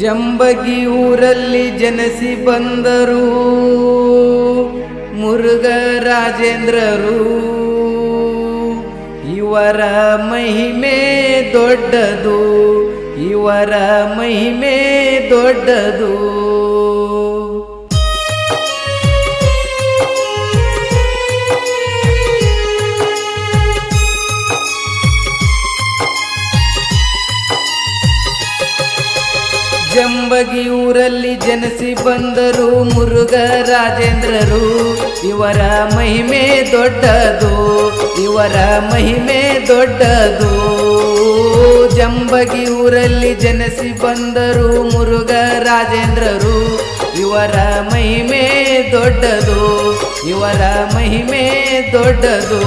ಜಂಬಗಿ ಊರಲ್ಲಿ ಜನಸಿ ಬಂದರು. ಮುರುಘ ರಾಜೇಂದ್ರರು ಇವರ ಮಹಿಮೆ ದೊಡ್ಡದು ಇವರ ಮಹಿಮೆ ದೊಡ್ಡದು. ಜಂಬಗಿ ಊರಲ್ಲಿ ಜನಸಿ ಬಂದರು ಮುರುಘ ರಾಜೇಂದ್ರರು ಇವರ ಮಹಿಮೆ ದೊಡ್ಡದು, ಇವರ ಮಹಿಮೆ ದೊಡ್ಡದು. ಜಂಬಗಿ ಊರಲ್ಲಿ ಜನಸಿ ಬಂದರು ಮುರುಘ ರಾಜೇಂದ್ರರು ಇವರ ಮಹಿಮೆ ದೊಡ್ಡದು, ಇವರ ಮಹಿಮೆ ದೊಡ್ಡದು.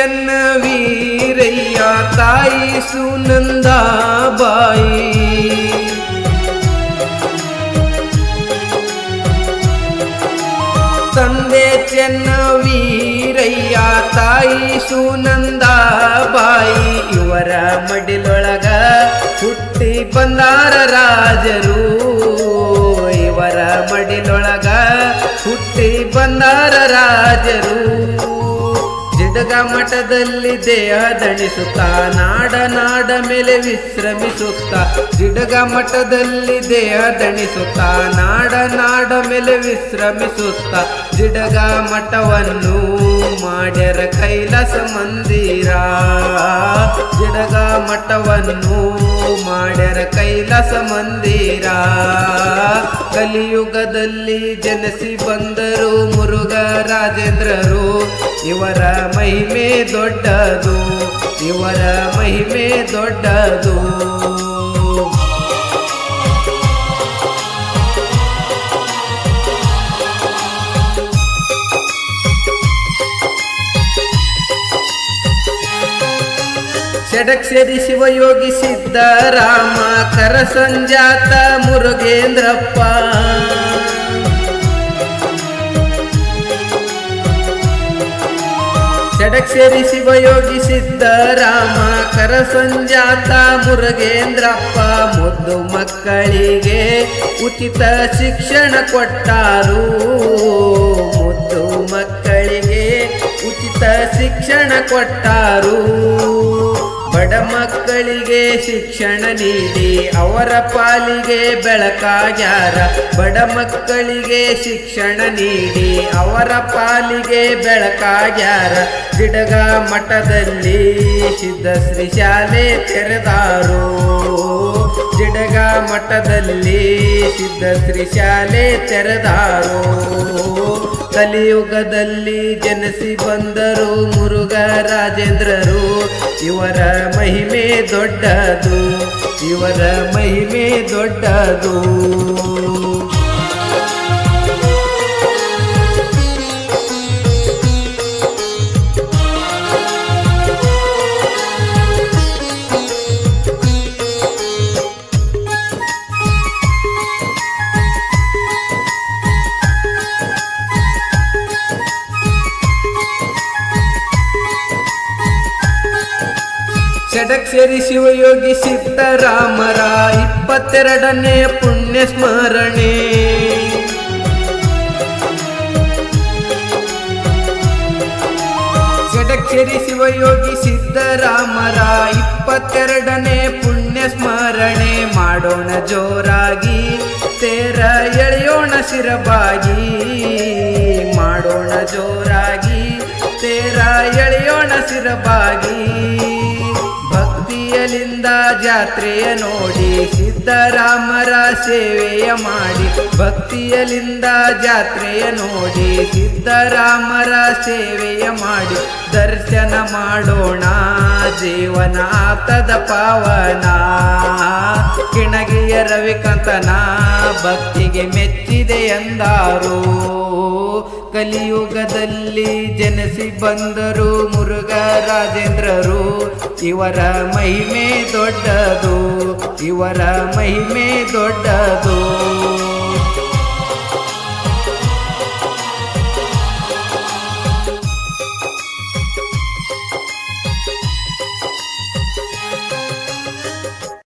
ಚೆನ್ನ ವೀರಯ್ಯ, ತಾಯಿ ಸುನಂದಾಬಾಯಿ ತಂದೆ ಚೆನ್ನ ವೀರಯ್ಯ, ತಾಯಿ ಸುನಂದಾಬಾಯಿ ಇವರ ಮಡಿಲೊಳಗ ಹುಟ್ಟಿ ಬಂದಾರ ರಾಜರು. ಇವರ ಮಡಿಲೊಳಗ ಹುಟ್ಟಿ ಬಂದಾರ ರಾಜರು. ಮಠದಲ್ಲಿ ದೇಹ ದಣಿಸುತ್ತ, ನಾಡ ನಾಡ ಮೇಲೆ ವಿಶ್ರಮಿಸುತ್ತ, ಜಿಡಗ ಮಠದಲ್ಲಿ ದೇಹ ದಣಿಸುತ್ತ, ನಾಡ ನಾಡ ಮೇಲೆ ವಿಶ್ರಮಿಸುತ್ತ, ಜಿಡಗ ಮಠವನ್ನು ಮಾಡ್ಯರ ಕೈಲಾಸ ಮಂದಿರ. ಜಿಡಗ ಮಠವನ್ನು ಮಾಡ್ಯರ ಕೈಲಾಸ ಮಂದಿರ. ಕಲಿಯುಗದಲ್ಲಿ ಜನಿಸಿ ಬಂದರು ಮುರುಘ ರಾಜೇಂದ್ರರು. ಇವರ ಮಹಿಮೆ ದೊಡ್ಡದು ಇವರ ಮಹಿಮೆ ದೊಡ್ಡದು. ಷಡಕ್ಷರಿ ಶಿವಯೋಗಿ ಸಿದ್ದರಾಮ ಕರ ಸಂಜಾತ ಮುರುಗೇಂದ್ರಪ್ಪ. ಷಡಕ್ಷರಿ ಶಿವಯೋಗಿ ಸಿದ್ದರಾಮ ಕರ ಸಂಜಾತ ಮುರುಗೇಂದ್ರಪ್ಪ. ಮುದ್ದು ಮಕ್ಕಳಿಗೆ ಉಚಿತ ಶಿಕ್ಷಣ ಕೊಟ್ಟಾರು. ಮುದ್ದು ಮಕ್ಕಳಿಗೆ ಉಚಿತ ಶಿಕ್ಷಣ ಕೊಟ್ಟಾರು. ಬಡ ಮಕ್ಕಳಿಗೆ ಶಿಕ್ಷಣ ನೀಡಿ, ಅವರ ಪಾಲಿಗೆ ಬೆಳಕಾಗ್ಯಾರ ಬಡ ಮಕ್ಕಳಿಗೆ ಶಿಕ್ಷಣ ನೀಡಿ, ಅವರ ಪಾಲಿಗೆ ಬೆಳಕಾಗ್ಯಾರ ಗಿಡಗ ಮಠದಲ್ಲಿ ಸಿದ್ಧಶ್ರೀ ಶಾಲೆ ತೆರೆದಾರು. ಜಿಡಗ ಮಠದಲ್ಲಿ ಸಿದ್ಧಶ್ರೀ ಶಾಲೆ ತೆರೆದಾರು. ಕಲಿಯುಗದಲ್ಲಿ ಜನಸಿ ಬಂದರು ಮುರುಘ ರಾಜೇಂದ್ರರು. ಇವರ ಮಹಿಮೆ ದೊಡ್ಡದು, ಇವರ ಮಹಿಮೆ ದೊಡ್ಡದು. ಷಡಕ್ಷರಿ ಶಿವಯೋಗಿ ಸಿದ್ದರಾಮರ ಇಪ್ಪತ್ತೆರಡನೇ ಪುಣ್ಯ ಸ್ಮರಣೆ. ಷಡಕ್ಷರಿ ಶಿವಯೋಗಿ ಸಿದ್ದರಾಮರ ಇಪ್ಪತ್ತೆರಡನೇ ಪುಣ್ಯ ಸ್ಮರಣೆ. ಮಾಡೋಣ ಜೋರಾಗಿ, ತೇರ ಎಳೆಯೋಣ ಶಿರಬಾಗಿ. ಮಾಡೋಣ ಜೋರಾಗಿ, ತೇರ ಎಳೆಯೋಣ ಶಿರಬಾಗಿ. ಭಕ್ತಿಯಲಿಂದ ಜಾತ್ರೆಯ ನೋಡಿ ಸಿದ್ದರಾಮರ ಸೇವೆಯ ಮಾಡಿ ಭಕ್ತಿಯಲಿಂದ ಜಾತ್ರೆಯ ನೋಡಿ ಸಿದ್ದರಾಮರ ಸೇವೆಯ ಮಾಡಿ ದರ್ಶನ ಮಾಡೋಣ ಜೀವನ ಆತದ ಪಾವನ. ಕಿಣಗಿಯ ರವಿಕಂತನ ಭಕ್ತಿಗೆ ಮೆಚ್ಚಿದೆ ಎಂದಾರು ಕಲಿಯುಗದಲ್ಲಿ ಜನಿಸಿ ಬಂದರು ಮುರುಘ ರಾಜೇಂದ್ರರು ಇವರ ಮಹಿಮೆ ದೊಡ್ಡದು ಇವರ ಮಹಿಮೆ ದೊಡ್ಡದು.